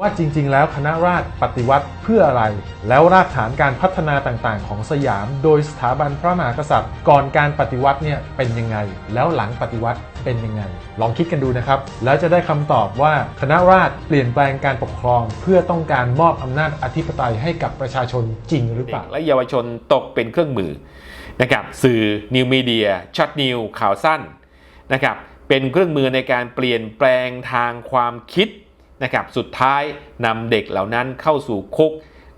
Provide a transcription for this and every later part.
ว่าจริง ๆ แล้วคณะราษฎรปฏิวัติเพื่ออะไร แล้วรากฐานการพัฒนาต่างๆ ของสยาม โดยสถาบันพระมหากษัตริย์ ก่อนการปฏิวัติเนี่ยเป็นยังไง แล้วหลังปฏิวัติเป็นยังไง ลองคิดกันดูนะครับ แล้วจะได้คำตอบว่าคณะราษฎรเปลี่ยนแปลงการปกครอง เพื่อต้องการมอบอำนาจอธิปไตยให้กับประชาชนจริงหรือเปล่าและเยาวชนตกเป็นเครื่องมือนะครับสื่อนิวมีเดียช็อตนิวข่าวสั้นนะครับเป็นเครื่องมือในการเปลี่ยนแปลงทางความคิด นะครับสุดท้ายนำเด็กเหล่านั้นเข้าสู่คุก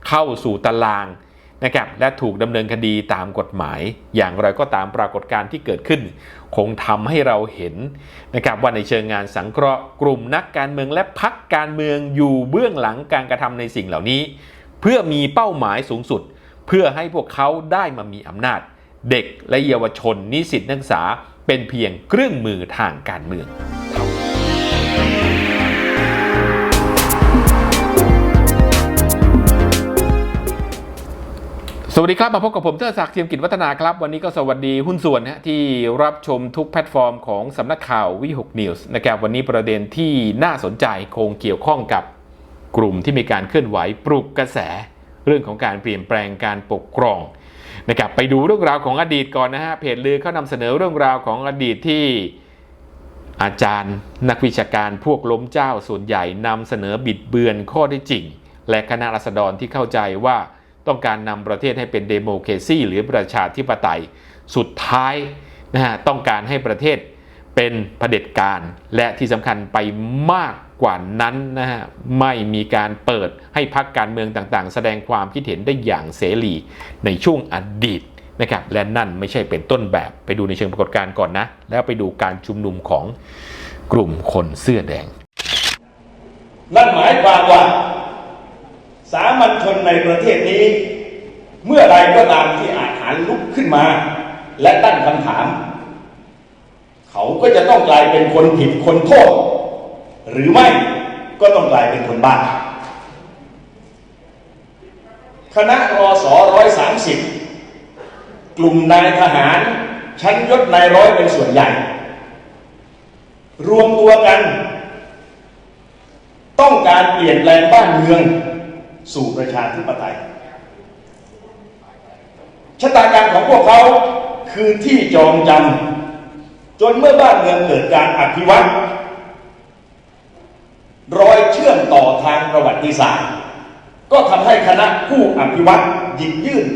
เข้าสู่ตารางนะครับและถูกดำเนินคดีตามกฎหมาย อย่างไรก็ตามปรากฏการณ์ที่เกิดขึ้น คงทำให้เราเห็นนะครับว่าในเชิงงานสังเคราะห์กลุ่มนักการเมืองและพักการเมืองอยู่เบื้องหลังการกระทำในสิ่งเหล่านี้ เพื่อมีเป้าหมายสูงสุด เพื่อให้พวกเขาได้มามีอำนาจ เด็กและเยาวชนนิสิตนักศึกษาเป็นเพียงเครื่องมือทางการเมือง สวัสดีครับ มาพบกับผมเทิดศักดิ์เทียมกิจวัฒนาครับ วันนี้ก็สวัสดีหุ้นส่วนนะที่รับชมทุกแพลตฟอร์มของสำนักข่าววิหกนิวส์นะครับวันนี้ประเด็นที่น่าสนใจคงเกี่ยวข้องกับกลุ่มที่มีการเคลื่อนไหวปลุกกระแส เรื่องของการเปลี่ยนแปลงการปกครองนะครับไปดูเรื่องราวของอดีตก่อนนะฮะเพจลือเขานำเสนอเรื่องราวของอดีตที่อาจารย์ นักวิชาการพวกล้มเจ้าส่วนใหญ่นำเสนอบิดเบือนข้อได้จริง และคณะรัษฎรที่เข้าใจว่า ต้องการนำประเทศให้เป็นเดโมเคซีหรือประชาธิปไตย สุดท้ายนะฮะต้องการให้ประเทศเป็นเผด็จการ และที่สำคัญไปมากกว่านั้นนะฮะไม่มีการเปิดให้พักการเมืองต่างๆ แสดงความคิดเห็นได้อย่างเสรีในช่วงอดีตนะครับและนั่นไม่ใช่เป็นต้นแบบไปดูในเชิงปรากฏการณ์ก่อนนะ แล้วไปดูการชุมนุมของกลุ่มคนเสื้อแดง นั่นหมายความว่า สามัญชนในประเทศนี้ เมื่อใดก็ตามที่อาหารลุกขึ้นมา และตั้งคำถาม เขาก็จะต้องกลายเป็นคนผิดคนโทษ หรือไม่ก็ต้องกลายเป็นคนบ้าคณะรอสอร้อยสามสิบกลุ่มนายทหาร ชั้นยศนายร้อยเป็นส่วนใหญ่ รวมตัวกัน ต้องการเปลี่ยนแปลงบ้านเมือง สู่ประชาธิปไตยชะตาการของพวกเขาคือที่จองจำจนเมื่อบ้านเมืองเกิดการอภิวัตรอยเชื่อมต่อทางประวัติศาสตร์ ก็ทำให้คณะผู้อภิวัตหยิบยื่น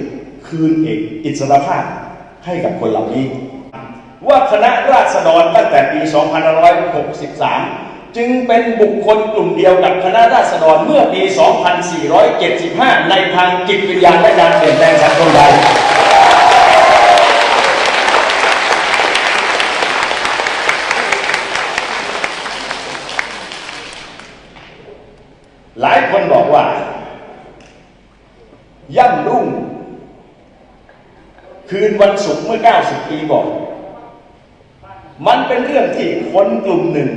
คืนเอกอิสรภาพให้กับคนเหล่านี้ ว่าคณะราษฎรตั้งแต่ปี 2563 จึงเป็นบุคคลกลุ่มเดียวกับคณะราษฎรเมื่อปี 2475 ในทางจิตวิญญาณและการเปลี่ยนแปลงสังคมไทยหลายคนบอกว่า ย่ำรุ่ง คืนวันศุกร์เมื่อ 90 ปีก่อน มันเป็นเรื่องที่คนกลุ่มหนึ่ง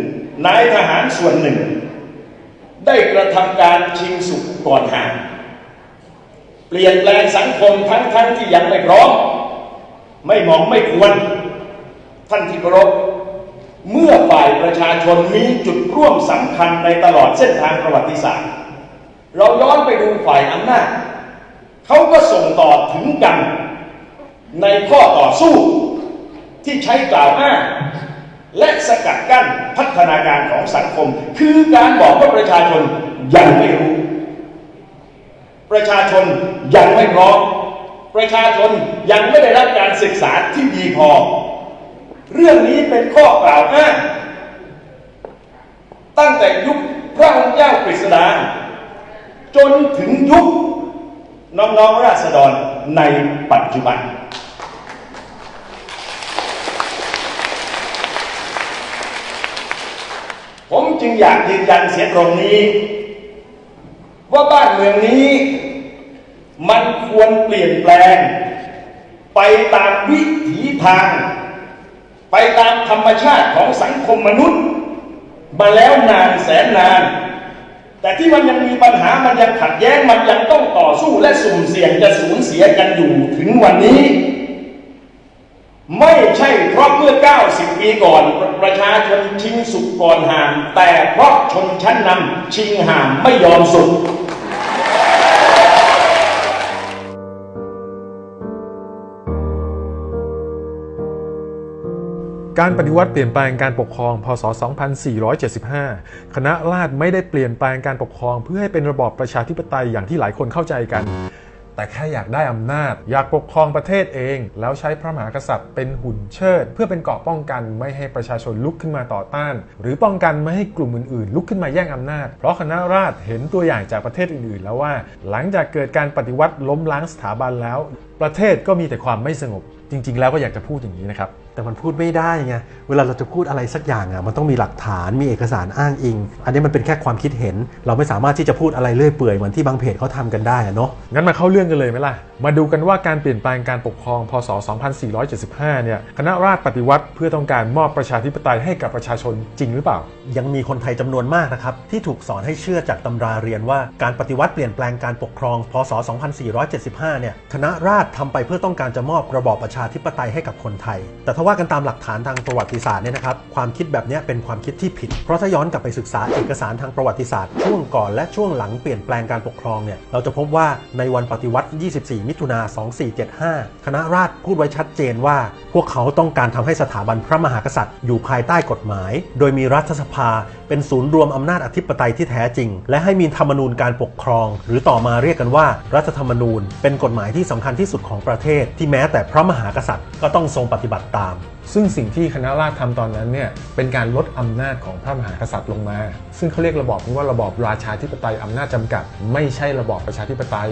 นายทหารส่วนหนึ่ง ได้กระทำการชิงสุขก่อนหางเปลี่ยนแปลงสังคมทั้งๆทที่ยังไม่พร้อมไม่มองไม่ควร ท่านที่เคารพเมื่อฝ่ายประชาชนมีจุดร่วมสำคัญในตลอดเส้นทางประวัติศาสตร์ เราย้อนไปดูฝ่ายอำนาจเขาก็ส่งต่อถึงกันในข้อต่อสู้ที่ใช้กล่าวอ้าง และสกัดกั้นพัฒนาการของสังคม คือการบอกว่าประชาชนยังไม่รู้ ประชาชนยังไม่พร้อมประชาชนยังไม่ได้รับการศึกษาที่ดีพอ เรื่องนี้เป็นข้อกล่าวอ้างตั้งแต่ยุคพระองค์เจ้ากฤษดาจนถึงยุคน้องๆราษฎรในปัจจุบัน ผม จึงอยากยืนยันเสียตรงนี้ ว่าบ้านเมืองนี้ มันควรเปลี่ยนแปลง ไปตามวิถีทาง ไปตามธรรมชาติของสังคมมนุษย์ มาแล้วนานแสนนาน แต่ที่มันยังมีปัญหามันยังขัดแย้งมันยังต้องต่อสู้และสุ่มเสี่ยงจะสูญเสียกันอยู่ถึงวันนี้ ไม่ใช่เพราะเมื่อ 90 ปีก่อน ประชาชนชิงสุขก่อนห่างแต่เพราะชนชั้นนำชิงห่างไม่ยอมสุขการปฏิวัติเปลี่ยนแปลงการปกครอง พศ 2475 คณะราษฎรไม่ได้เปลี่ยนแปลงการปกครองเพื่อให้เป็นระบอบประชาธิปไตยอย่างที่หลายคนเข้าใจกัน แต่แค่อยากได้อำนาจ อยากปกครองประเทศเอง แล้วใช้พระมหากษัตริย์เป็นหุ่นเชิด เพื่อเป็นเกราะป้องกันไม่ให้ประชาชนลุกขึ้นมาต่อต้าน หรือป้องกันไม่ให้กลุ่มอื่นๆ ลุกขึ้นมาแย่งอำนาจ เพราะคณะราษฎรเห็นตัวอย่างจากประเทศอื่นๆ แล้วว่า หลังจากเกิดการปฏิวัติล้มล้างสถาบันแล้ว ประเทศก็มีแต่ความไม่สงบ จริง ๆ แล้วก็อยากจะพูดอย่างนี้นะครับ แต่มันพูดไม่ได้ไง เวลาเราจะพูดอะไรสักอย่างอะ มันต้องมีหลักฐาน มีเอกสารอ้างอิง อันนี้มันเป็นแค่ความคิดเห็น เราไม่สามารถที่จะพูดอะไรเลื่อยเปื่อยเหมือนที่บางเพจเขาทำกันได้อะเนาะ งั้นมาเข้าเรื่องกันเลยไหมล่ะ มาดูกันว่าการเปลี่ยนแปลงการปกครอง พศ 2475 เนี่ย คณะราษฎรปฏิวัติเพื่อต้องการมอบประชาธิปไตยให้กับประชาชนจริงหรือเปล่า ยังมีคนไทยจำนวนมากนะครับที่ถูกสอนให้เชื่อจากตำราเรียนว่าการปฏิวัติเปลี่ยนแปลงการปกครอง พศ 2475 เนี่ย คณะราษฎรทำไปเพื่อต้องการจะมอบระบอบประชาธิปไตยให้กับคนไทย แต่ถ้าว่ากันตามหลักฐานทางประวัติศาสตร์เนี่ยนะครับความคิดแบบนี้เป็นความคิดที่ผิด เพราะถ้าย้อนกลับไปศึกษาเอกสารทางประวัติศาสตร์ ช่วงก่อนและช่วงหลังเปลี่ยนแปลงการปกครองเนี่ยเราจะพบว่าในวันปฏิวัติ 24 มิถุนา 2475 คณะราษฎรพูดไว้ชัดเจนว่า พวกเขาต้องการทำให้สถาบันพระมหากษัตริย์ อยู่ภายใต้กฎหมาย โดยมีรัฐสภา เป็นศูนย์รวมอำนาจอธิปไตยที่แท้จริง และให้มีธรรมนูญการปกครอง หรือต่อมาเรียกกันว่า รัฐธรรมนูญ เป็นกฎหมายที่สำคัญที่สุดของประเทศ ที่แม้แต่พระมหากษัตริย์ก็ต้องทรงปฏิบัติตาม 마음 ซึ่งสิ่งที่คณะราษฎรทำตอนนั้นเนี่ยเป็นการลดอำนาจของพระมหากษัตริย์ลงมา ซึ่งเขาเรียกระบอบนี้ว่าระบอบราชาธิปไตยอำนาจจำกัด ไม่ใช่ระบอบประชาธิปไตย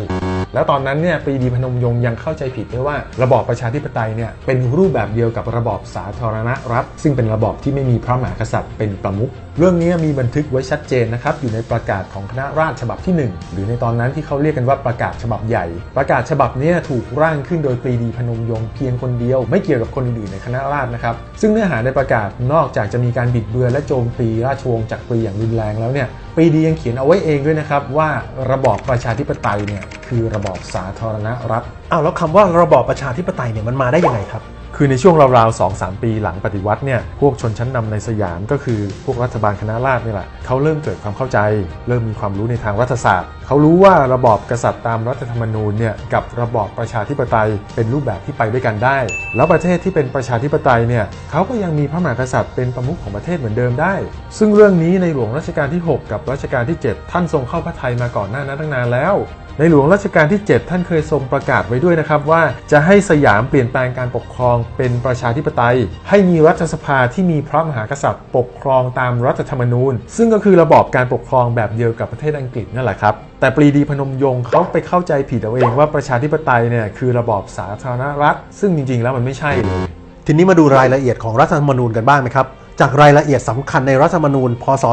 แล้วตอนนั้นเนี่ยปรีดีพนมยงค์ยังเข้าใจผิดด้วยว่าระบอบประชาธิปไตยเนี่ยเป็นรูปแบบเดียวกับระบอบสาธารณรัฐ ซึ่งเป็นระบอบที่ไม่มีพระมหากษัตริย์เป็นประมุขเรื่องนี้มีบันทึกไว้ชัดเจนนะครับอยู่ในประกาศของคณะราษฎรฉบับที่ 1 หรือในตอนนั้นที่เขาเรียกกันว่าประกาศฉบับใหญ่ ประกาศฉบับนี้ถูกร่างขึ้นโดยปรีดีพนมยงค์เพียงคนเดียว ไม่เกี่ยวกับคนอื่นในคณะราษฎรนะครับซึ่งเนื้อหาในประกาศนอกจากจะมีการบิดเบือนและโจมตีราชวงศ์จักรีอย่างรุนแรงแล้วเนี่ยปรีดียังเขียนเอาไว้เองด้วยนะครับว่าระบอบประชาธิปไตยเนี่ยคือระบอบสาธารณรัฐอ้าวแล้วคำว่าระบอบประชาธิปไตยเนี่ยมันมาได้ยังไงครับ คือในช่วงราวๆ2-3ปีหลังปฏิวัติเนี่ยพวกชนชั้นนำในสยามก็คือพวกรัฐบาลคณะราษฎรนี่แหละเขาเริ่มเกิดความเข้าใจ เริ่มมีความรู้ในทางรัฐศาสตร์ เขารู้ว่าระบอบกษัตริย์ตามรัฐธรรมนูญเนี่ยกับระบอบประชาธิปไตยเป็นรูปแบบที่ไปด้วยกันได้ แล้วประเทศที่เป็นประชาธิปไตยเนี่ยเขาก็ยังมีพระมหากษัตริย์เป็นประมุขของประเทศเหมือนเดิมได้ ซึ่งเรื่องนี้ในหลวงรัชกาลที่ 6 กับรัชกาลที่ 7 ท่านทรงเข้าพระทัยมาก่อนหน้านั้นตั้งนานแล้ว ในหลวงรัชกาลที่ 7 ท่านเคยทรงประกาศไว้ด้วยนะครับว่าจะให้สยามเปลี่ยนแปลงการปกครองเป็นประชาธิปไตย ให้มีรัฐสภาที่มีพระมหากษัตริย์ ปกครองตามรัฐธรรมนูญ ซึ่งก็คือระบอบการปกครองแบบเดียวกับประเทศอังกฤษนั่นแหละครับแต่ปรีดีพนมยงค์เขาไปเข้าใจผิดเอาเองว่าประชาธิปไตยเนี่ยคือระบอบสาธารณรัฐ ซึ่งจริงๆ แล้วมันไม่ใช่เลยทีนี้มาดูรายละเอียดของรัฐธรรมนูญกันบ้างไหมครับ จากรายละเอียดสำคัญในรัฐธรรมนูญ พศ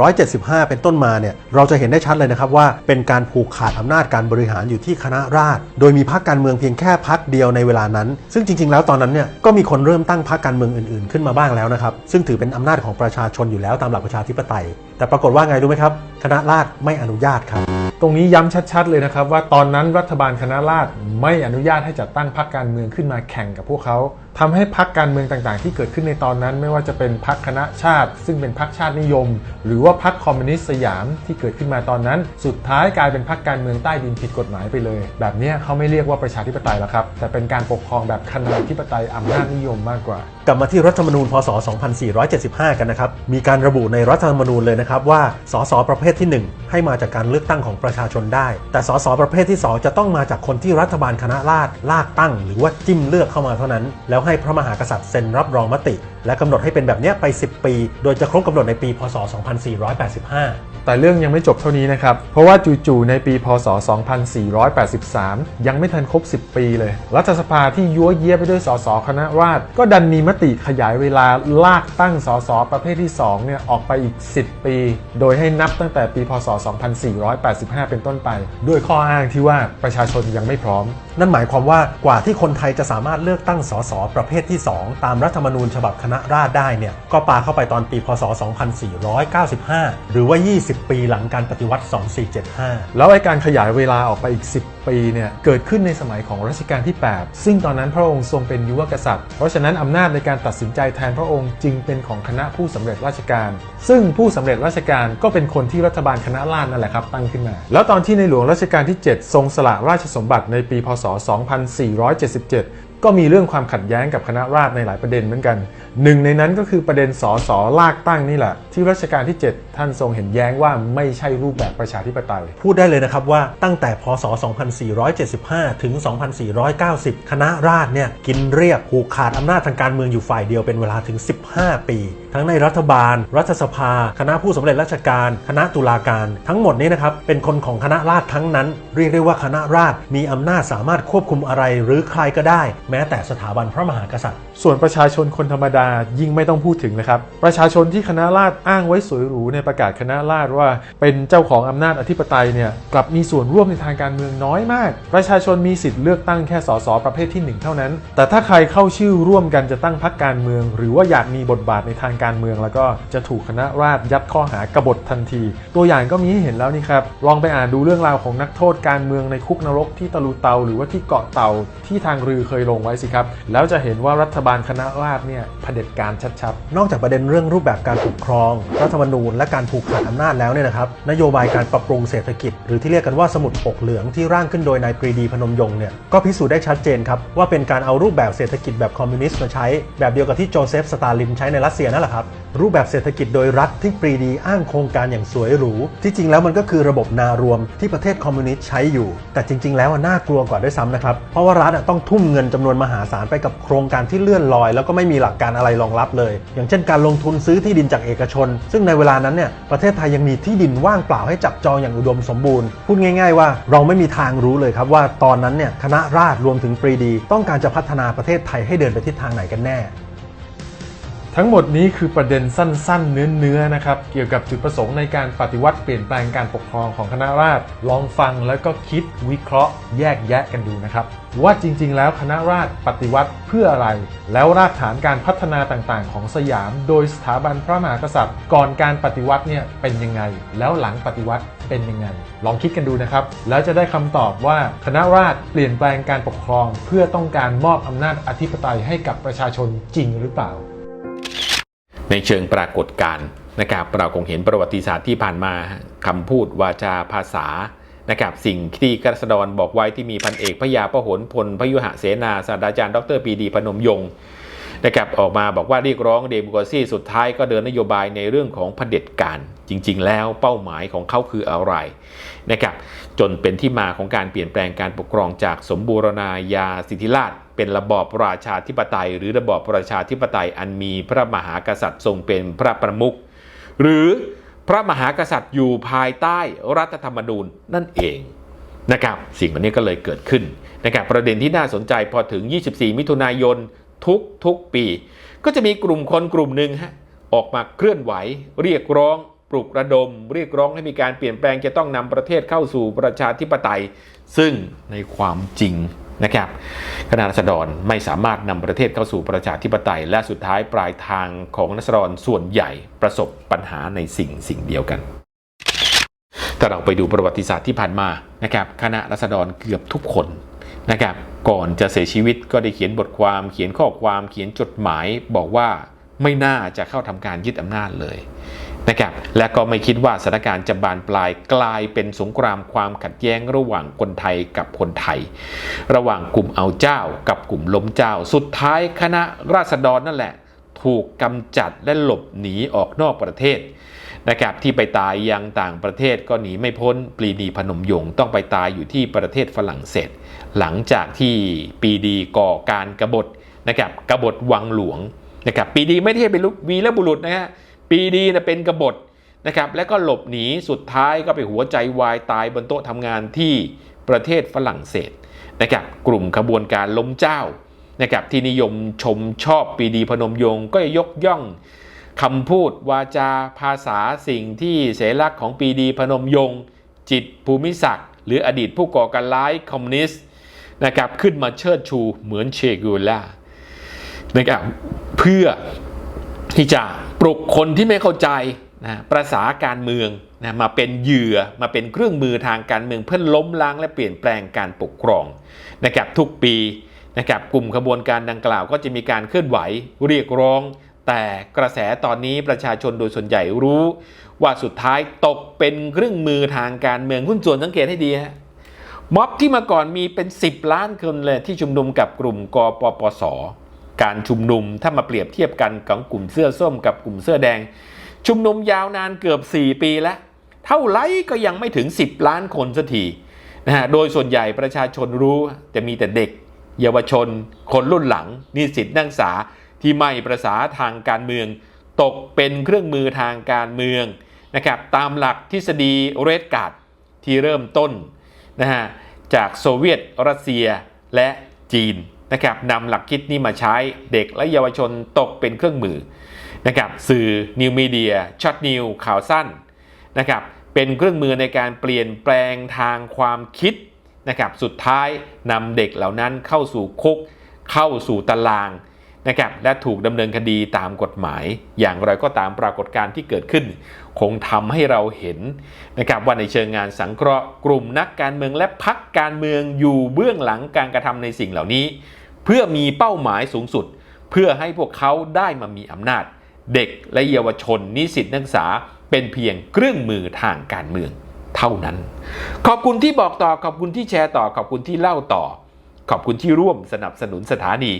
2475 เป็นต้นมาเนี่ย เราจะเห็นได้ชัดเลยนะครับว่าเป็นการผูกขาดอำนาจการบริหารอยู่ที่คณะราษฎร โดยมีพรรคการเมืองเพียงแค่พรรคเดียวในเวลานั้น ซึ่งจริง ๆ แล้วตอนนั้นเนี่ยก็มีคนเริ่มตั้งพรรคการเมืองอื่น ๆ ขึ้นมาบ้างแล้วนะครับ ซึ่งถือเป็นอำนาจของประชาชนอยู่แล้วตามหลักประชาธิปไตย แต่ปรากฏว่าไงรู้ไหมครับ คณะราษฎรไม่อนุญาตครับ ตรงนี้ย้ำชัด ๆ เลยนะครับว่าตอนนั้นรัฐบาลคณะราษฎรไม่อนุญาตให้จัดตั้งพรรคการเมืองขึ้นมาแข่งกับพวกเขา ทำให้พรรคการเมืองต่างๆ ที่เกิดขึ้นในตอนนั้น ไม่ว่าจะเป็นพรรคณะชาติ ซึ่งเป็นพรรคชาตินิยม หรือว่าพรรคอมมิวนิสต์สยามที่เกิดขึ้นมาตอนนั้น สุดท้ายกลายเป็นพรรคการเมืองใต้ดินผิดกฎหมายไปเลย แบบนี้เขาไม่เรียกว่าประชาธิปไตยแล้วครับ แต่เป็นการปกครองแบบคณะธิปไตยอำนาจนิยมมากกว่า กลับมาที่รัฐธรรมนูญพศ 2475 กันนะครับ มีการระบุในรัฐธรรมนูญเลยนะครับว่า สสประเภทที่ 1 ให้มาจากการเลือกตั้งของประชาชนได้ แต่สสประเภทที่ 2 จะต้องมาจากคนที่รัฐบาลคณะราษฎรลากตั้ง หรือว่าจิ้มเลือกเข้ามาเท่านั้น แล้วให้พระมหากษัตริย์เซ็นรับรองมติ และกำหนดให้เป็นแบบนี้ไป 10 ปี โดยจะครบกำหนดในปี พศ 2485 แต่เรื่องยังไม่จบเท่านี้นะครับ เพราะว่าจู่ๆในปี พศ 2483 ยังไม่ทันครบ 10 ปีเลย รัฐสภาที่ยั่วเยียไปด้วยสสคณะราษฎรก็ดันมีมติขยายเวลาลากตั้งสสประเภทที่2เนี่ยออกไปอีก 10 ปี โดยให้นับตั้งแต่ปี พศ 2485 เป็นต้นไป ด้วยข้ออ้างที่ว่าประชาชนยังไม่พร้อม นั่นหมายความว่ากว่าที่คนไทยจะสามารถเลือกตั้งสสประเภทที่ 2 ตามรัฐธรรมนูญฉบับคณะราษฎรได้เนี่ยก็ปาเข้าไปตอนปีพศ 2495 หรือว่า 20 ปีหลังการปฏิวัติ 2475 แล้วไอ้การขยายเวลาออกไปอีก 10 ปีเนี่ยเกิดขึ้นในสมัยของรัชกาลที่ 8 ซึ่งตอนนั้นพระองค์ทรงเป็นยุวกษัตริย์ เพราะฉะนั้นอำนาจในการตัดสินใจแทนพระองค์จึงเป็นของคณะผู้สำเร็จราชการ ซึ่งผู้สำเร็จราชการก็เป็นคนที่รัฐบาลคณะราษฎรนั่นแหละครับตั้งขึ้นมา แล้วตอนที่ในหลวงรัชกาลที่ 7 ทรงสละราชสมบัติในปีพศ 2477 ก็มีเรื่องความขัดแย้งกับคณะราษฎรในหลายประเด็นเหมือนกัน หนึ่งในนั้นก็คือประเด็นสอสอลากตั้งนี่แหละ ที่รัชกาลที่ 7 ท่านทรงเห็นแย้งว่าไม่ใช่รูปแบบประชาธิปไตย พูดได้เลยนะครับว่าตั้งแต่พศ 2475 ถึง 2490 คณะราษฎรเนี่ยกินเรียบผูกขาดอำนาจทางการเมืองอยู่ฝ่ายเดียวเป็นเวลาถึง 15 ปี ทั้งในรัฐบาล รัฐสภา คณะผู้สำเร็จราชการ คณะตุลาการ ทั้งหมดนี้นะครับเป็นคนของคณะราษฎรทั้งนั้น เรียกได้ว่าคณะราษฎรมีอำนาจสามารถควบคุมอะไรหรือใครก็ได้ แม้แต่สถาบันพระมหากษัตริย์ ส่วนประชาชนคนธรรมดายิ่งไม่ต้องพูดถึงนะครับประชาชนที่คณะราษฎรอ้างไว้สวยหรูในประกาศคณะราษฎรว่า เป็นเจ้าของอำนาจอธิปไตยเนี่ยกลับมีส่วนร่วมในทางการเมืองน้อยมาก ประชาชนมีสิทธิ์เลือกตั้งแค่สสประเภทที่หนึ่งเท่านั้น แต่ถ้าใครเข้าชื่อร่วมกันจะตั้งพรรคการเมือง หรือว่าอยากมีบทบาทในทางการการเมืองแล้วก็จะถูกคณะราษฎรยัดข้อหากบฏทันที ตัวอย่างก็มีให้เห็นแล้วนี่ครับ ลองไปอ่านดูเรื่องราวของนักโทษการเมืองในคุกนรกที่ตะลุเตา หรือว่าที่เกาะเต่าที่ทางรือเคยลงไว้สิครับ แล้วจะเห็นว่ารัฐบาลคณะราษฎรเนี่ยเผด็จการชัดๆ นอกจากประเด็นเรื่องรูปแบบการปกครอง รัฐธรรมนูญและการผูกขาดอำนาจแล้วเนี่ยนะครับนโยบายการปรับปรุงเศรษฐกิจ หรือที่เรียกกันว่าสมุดปกเหลืองที่ร่างขึ้นโดยนายปรีดีพนมยงค์เนี่ยก็พิสูจน์ได้ชัดเจนครับว่าเป็นการเอารูปแบบเศรษฐกิจแบบคอมมิวนิสต์มาใช้แบบเดียวกับที่โจเซฟสตาลินใช้ในรัสเซียนั่นแหละครับรูปแบบเศรษฐกิจโดยรัฐที่ปรีดีอ้างโครงการอย่างสวยหรู ที่จริงแล้วมันก็คือระบบนารวมที่ประเทศคอมมิวนิสต์ใช้อยู่ แต่จริง ๆ แล้วน่ากลัวกว่าด้วยซ้ำนะครับ เพราะว่ารัฐต้องทุ่มเงินจำนวนมหาศาลไปกับโครงการที่เลื่อนลอย แล้วก็ไม่มีหลักการอะไรรองรับเลย อย่างเช่นการลงทุนซื้อที่ดินจากเอกชน ซึ่งในเวลานั้นเนี่ยประเทศไทยยังมีที่ดินว่างเปล่าให้จับจองอย่างอุดมสมบูรณ์พูดง่าย ๆ ว่าเราไม่มีทางรู้เลยครับว่าตอนนั้นเนี่ยคณะราษฎรรวมถึงปรีดี ต้องการจะพัฒนาประเทศไทยให้เดินไปทิศทางไหนกันแน่ ทั้งหมดนี้คือประเด็นสั้นๆ เนื้อๆนะครับ เกี่ยวกับจุดประสงค์ในการปฏิวัติเปลี่ยนแปลงการปกครองของคณะราษฎรลองฟังแล้วก็คิดวิเคราะห์แยกแยะกันดูนะครับ ว่าจริงๆ แล้วคณะราษฎรปฏิวัติเพื่ออะไร แล้วรากฐานการพัฒนาต่างๆ ของสยาม โดยสถาบันพระมหากษัตริย์ ก่อนการปฏิวัติเนี่ยเป็นยังไง แล้วหลังปฏิวัติเป็นยังไง ลองคิดกันดูนะครับ แล้วจะได้คำตอบว่าคณะราษฎรเปลี่ยนแปลงการปกครอง เพื่อต้องการมอบอำนาจอธิปไตยให้กับประชาชนจริงหรือเปล่า ในเชิงปรากฏการณ์นะครับเราคงเห็นประวัติศาสตร์ที่ผ่านมาคำพูดวาจาภาษานะครับสิ่งที่กษฎรบอกไว้ที่มีพันเอกพระยาพหลพลพยุหเสนาศาสตราจารย์ดรปีดีพนมยงค์นะครับออกมาบอกว่าเรียกร้องเดโมคราซีสุดท้ายก็เดินนโยบายในเรื่องของเผด็จการจริง ๆ แล้วเป้าหมายของเขาคืออะไรนะครับจนเป็นที่มาของการเปลี่ยนแปลงการปกครองจากสมบูรณาญาสิทธิราช เป็นระบอบราชาธิปไตย หรือระบอบประชาธิปไตยอันมีพระมหากษัตริย์ทรงเป็นพระประมุขหรือพระมหากษัตริย์อยู่ภายใต้รัฐธรรมนูญนั่นเองนะครับสิ่งนนี้ก็เลยเกิดขึ้นนะครับประเด็นที่น่าสนใจพอถึง 24 มิถุนายนทุกทุกปี ก็จะมีกลุ่มคนกลุ่มหนึ่งฮะออกมาเคลื่อนไหว เรียกร้องปลุกระดม เรียกร้องให้มีการเปลี่ยนแปลงจะต้องนำประเทศเข้าสู่ประชาธิปไตย ซึ่งในความจริง นะครับคณะรัษฎรไม่สามารถนำประเทศเข้าสู่ประชาธิปไตย และสุดท้ายปลายทางของรัษฎรส่วนใหญ่ประสบปัญหาในสิ่งสิ่งเดียวกัน ถ้าเราไปดูประวัติศาสตร์ที่ผ่านมานะครับคณะรัษฎรเกือบทุกคนนะครับก่อนจะเสียชีวิตก็ได้เขียนบทความ เขียนข้อความเขียนจดหมายบอกว่าไม่น่าจะเข้าทำการยึดอำนาจเลย นะครับและก็ไม่คิดว่าสถานการณ์จะบานปลายกลายเป็นสงครามความขัดแย้งระหว่างคนไทยกับคนไทย ระหว่างกลุ่มเอาเจ้ากับกลุ่มล้มเจ้า สุดท้ายคณะราษฎรนั่นแหละ ถูกกำจัดและหลบหนีออกนอกประเทศนะครับที่ไปตายยังต่างประเทศก็หนีไม่พ้นปรีดีพนมยงต้องไปตายอยู่ที่ประเทศฝรั่งเศส หลังจากที่ปีดีก่อการกบฏนะครับกบฏวังหลวงนะครับปีดีไม่ได้เป็นลูกวีรบุรุษนะฮะ ปีดีนะเป็นกบฏนะครับแล้วก็หลบหนีสุดท้ายก็ไปหัวใจวายตายบนโต๊ะทำงานที่ประเทศฝรั่งเศสนะครับกลุ่มขบวนการล้มเจ้านะครับที่นิยมชมชอบปีดีพนมยงก็ยกย่องคำพูดวาจาภาษาสิ่งที่เสลักษ์ของปีดีพนมยงจิตภูมิศักดิ์หรืออดีตผู้ก่อการร้ายคอมมิวนิสต์นะครับขึ้นมาเชิดชูเหมือนเชกูล่านะครับเพื่อ ที่จะปลุกคนที่ไม่เข้าใจนะประษาการเมืองนะมาเป็นเหยื่อมาเป็นเครื่องมือทางการเมืองเพื่อล้มล้างและเปลี่ยนแปลงการปกครองนะครับทุกปีนะครับกลุ่มขบวนการดังกล่าวก็จะมีการเคลื่อนไหวเรียกร้อง แต่กระแสตอนนี้ประชาชนโดยส่วนใหญ่รู้ ว่าสุดท้ายตกเป็นเครื่องมือทางการเมืองหุ้นส่วนสังเกตให้ดีฮะม็อบที่มาก่อนมีเป็น 10 ล้านคนเลยที่ชุมนุมกับกลุ่มกปปส การชุมนุม ถ้ามาเปรียบเทียบกันของกลุ่มเสื้อส้มกับกลุ่มเสื้อแดง ชุมนุมยาวนานเกือบ 4 ปีแล้ว เท่าไรก็ยังไม่ถึง 10 ล้านคนสักทีนะฮะโดยส่วนใหญ่ประชาชนรู้จะมีแต่เด็ก เยาวชน คนรุ่นหลัง นิสิตนักศึกษาที่ไม่ประษาทางการเมือง ตกเป็นเครื่องมือทางการเมืองนะครับตามหลักทฤษฎีเรดการ์ดที่เริ่มต้นนะฮะจากโซเวียตรัสเซียและจีน นะครับนำหลักคิดนี้มาใช้เด็กและเยาวชนตกเป็นเครื่องมือนะครับสื่อนิวมีเดียช็อตนิวข่าวสั้นนะครับเป็นเครื่องมือในการเปลี่ยนแปลงทางความคิดนะครับสุดท้ายนำเด็กเหล่านั้นเข้าสู่คุก เข้าสู่ตาราง นะครับและถูกดำเนินคดีตามกฎหมาย อย่างไรก็ตามปรากฏการณ์ที่เกิดขึ้น คงทำให้เราเห็นนะครับว่าในเชิงงานสังเคราะห์กลุ่มนักการเมืองและพักการเมืองอยู่เบื้องหลังการกระทำในสิ่งเหล่านี้ เพื่อมีเป้าหมายสูงสุด เพื่อให้พวกเขาได้มามีอำนาจ เด็กและเยาวชน นิสิตนักศึกษา เป็นเพียงเครื่องมือทางการเมืองเท่านั้น ขอบคุณที่บอกต่อขอบคุณที่แชร์ต่อขอบคุณที่เล่าต่อ ขอบคุณที่ร่วมสนับสนุนสถานี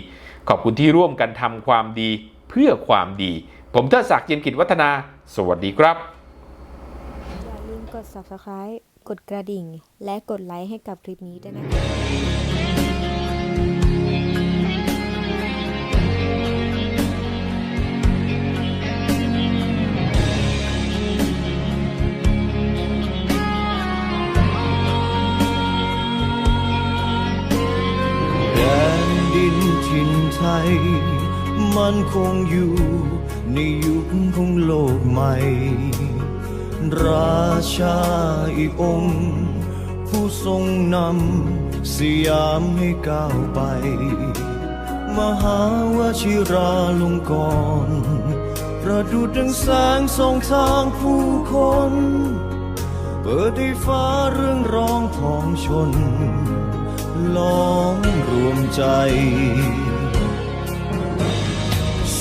ขอบคุณที่ร่วมกันทำความดีเพื่อความดี ผมเทิดศักดิ์เย็นกิจวัฒนา สวัสดีครับ อย่าลืมกด subscribe กดกระดิ่ง และกดไลค์ให้กับคลิปนี้ด้วยนะคะ ไทย มันคงอยู่ในยุคของโลกใหม่ ราชาอีกองค์ ผู้ทรงนำสยามให้ก้าวไป มหาวชิราลงกรณประดุจดังแสงส่องทางผู้คน เปิดให้ฟ้าเรื่องร้องของชนล้อมรวมใจ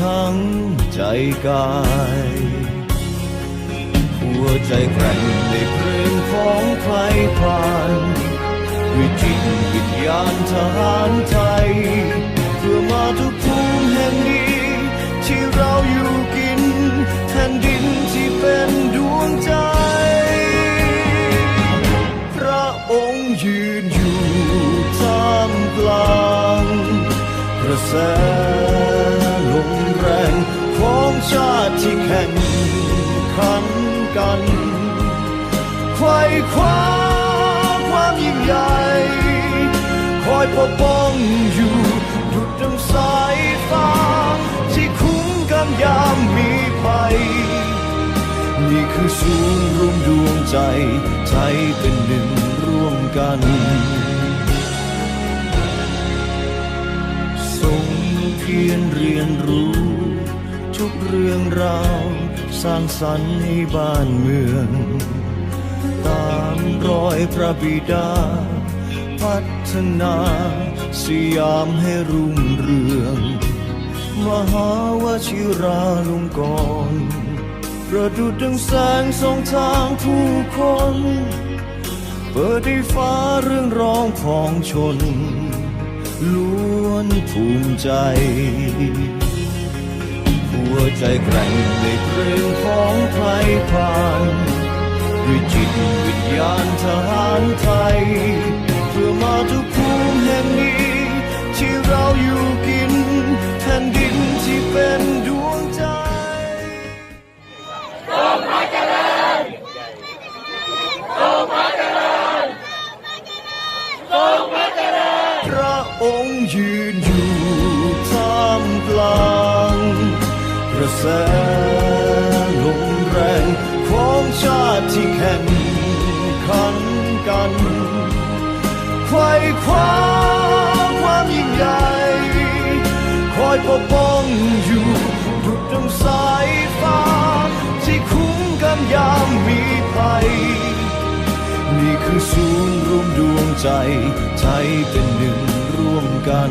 ทั้งใจกายหัวใจแกร่งในเพลงของใครผ่านด้วยจิตวิญญาณทหารไทย เพื่อมาทุกภูมิแห่งนี้ ที่เราอยู่กินแผ่นดินที่เป็นดวงใจ พระองค์ยืนอยู่ท่ามกลางกระแส ชาติที่แข่งขันกันไขว้คว้าความยิ่งใหญ่คอยปกป้องอยู่ดุจดังสายฟ้าที่คุ้มกันยามมีภัยนี่คือศูนย์รวมดวงใจใจเป็นหนึ่งร่วมกันทรงเพียรเรียนรู้ ทุกเรื่องราวสร้างสรรค์ให้บ้านเมือง ตามรอยพระบิดา พัฒนาสยามให้รุ่งเรือง มหาวชิราลงกรประดุจดังแสงส่องทางผู้คน เปิดให้ฟ้าเรื่องร้องของชน ล้วนภูมิใจ วใจแกร่งในเกรงของไทยพันด้วยจิตวิญญาณทหารไทย เพื่อมาทุกภูมิแห่งนี้ ที่เราอยู่กินแผ่นดินที่เป็นดวงใจส่งระเจริญส่งระเจริญส่งระเจริญพระองค์ยืน กระแสลมแรงของชาติที่แข่งขันกันไขว่คว้าความยิ่งใหญ่คอยปกป้องอยู่ดุจดังสายฟ้า ที่คุ้มกันยามมีภัยนี่คือศูนย์รวมดวงใจใจเป็นหนึ่งร่วมกัน